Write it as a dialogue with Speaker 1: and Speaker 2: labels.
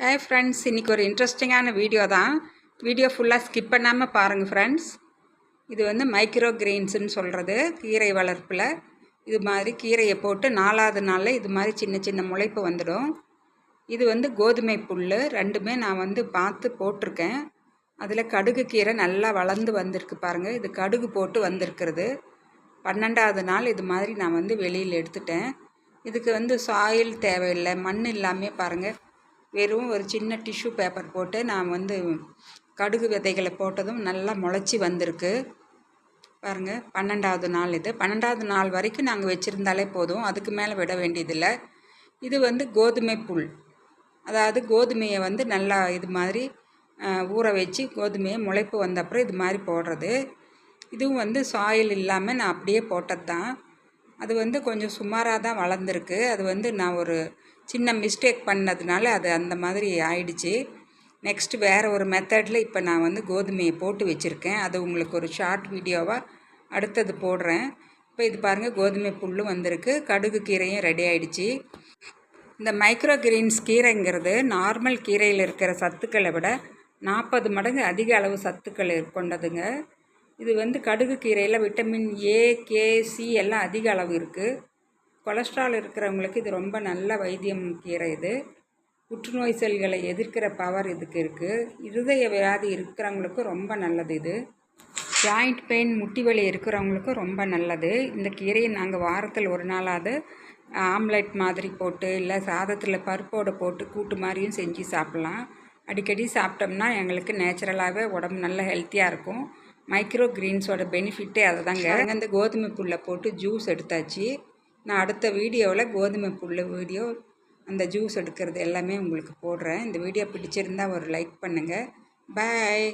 Speaker 1: Hey friends இன்றைக்கி ஒரு இன்ட்ரெஸ்டிங்கான வீடியோ தான். வீடியோ ஃபுல்லாக ஸ்கிப் பண்ணாமல் பாருங்கள் ஃப்ரெண்ட்ஸ் இது வந்து மைக்ரோ கிரெயின்ஸுன்னு சொல்கிறது கீரை வளர்ப்பில். இது மாதிரி கீரையை போட்டு நாலாவது நாளில் இது மாதிரி சின்ன சின்ன முளைப்பு வந்துடும். இது வந்து கோதுமை புல் ரெண்டுமே நான் வந்து பார்த்து போட்டிருக்கேன். அதில் கடுகு கீரை நல்லா வளர்ந்து வந்திருக்கு பாருங்கள் இது கடுகு போட்டு வந்திருக்கிறது. பன்னெண்டாவது நாள் இது மாதிரி நான் வந்து வெளியில் எடுத்துட்டேன். இதுக்கு வந்து சாயில் தேவையில்லை மண் இல்லாமல் பாருங்கள் வெறும் ஒரு சின்ன டிஷ்யூ பேப்பர் போட்டு நான் வந்து கடுகு விதைகளை போட்டதும் நல்லா முளைச்சி வந்திருக்கு. பாருங்கள் பன்னெண்டாவது நாள் இது. பன்னெண்டாவது நாள் வரைக்கும் நாங்கள் வச்சுருந்தாலே போதும். அதுக்கு மேலே விட வேண்டியதில்லை. இது வந்து கோதுமை புல். அதாவது கோதுமையை வந்து நல்லா இது மாதிரி ஊற வச்சு கோதுமையை முளைப்பு வந்த அப்புறம் இது மாதிரி போடுறது. இதுவும் வந்து சாயில் இல்லாமல் நான் அப்படியே போட்டது தான் அது வந்து கொஞ்சம் சுமாராக தான் வளர்ந்துருக்கு. அது வந்து நான் ஒரு சின்ன மிஸ்டேக் பண்ணதுனால அது அந்த மாதிரி ஆயிடுச்சு. நெக்ஸ்ட்டு வேறு ஒரு மெத்தடில் இப்போ நான் வந்து கோதுமையை போட்டு வச்சுருக்கேன். அது உங்களுக்கு ஒரு ஷார்ட் வீடியோவாக அடுத்தது போடுறேன். இப்போ இது பாருங்கள் கோதுமை புல்லும் வந்திருக்கு. கடுகு கீரையும் ரெடி ஆயிடுச்சு. இந்த மைக்ரோ கிரீன்ஸ் கீரைங்கிறது நார்மல் கீரையில் இருக்கிற சத்துக்களை விட நாற்பது மடங்கு அதிக அளவு சத்துக்கள் கொண்டதுங்க. இது வந்து கடுகு கீரையில் விட்டமின் ஏ கே சி எல்லாம் அதிக அளவு இருக்குது கொலஸ்ட்ரால் இருக்கிறவங்களுக்கு இது ரொம்ப நல்ல வைத்தியம் கீரை இது. புற்றுநோய் செல்களை எதிர்க்கிற பவர் இதுக்கு இருக்குது இருதய வியாதி இருக்கிறவங்களுக்கும் ரொம்ப நல்லது இது. ஜாயிண்ட் பெயின் முட்டி வலி இருக்கிறவங்களுக்கும் ரொம்ப நல்லது. இந்த கீரையை நாங்கள் வாரத்தில் ஒரு நாளாவது ஆம்லெட் மாதிரி போட்டு இல்லை சாதத்தில் பருப்போடு போட்டு கூட்டு மாதிரியும் செஞ்சு சாப்பிட்லாம். அடிக்கடி சாப்பிட்டோம்னா எங்களுக்கு நேச்சுரலாகவே உடம்பு நல்ல ஹெல்த்தியாக இருக்கும். மைக்ரோ கிரீன்ஸோட பெனிஃபிட்டே அதை தாங்க அந்த கோதுமை புல்லை போட்டு ஜூஸ் எடுத்தாச்சு. நான் அடுத்த வீடியோவில் கோதுமை புல் வீடியோ அந்த ஜூஸ் எடுக்கிறது எல்லாமே உங்களுக்கு போடுறேன். இந்த வீடியோ பிடிச்சிருந்தால் ஒரு லைக் பண்ணுங்கள் பாய்.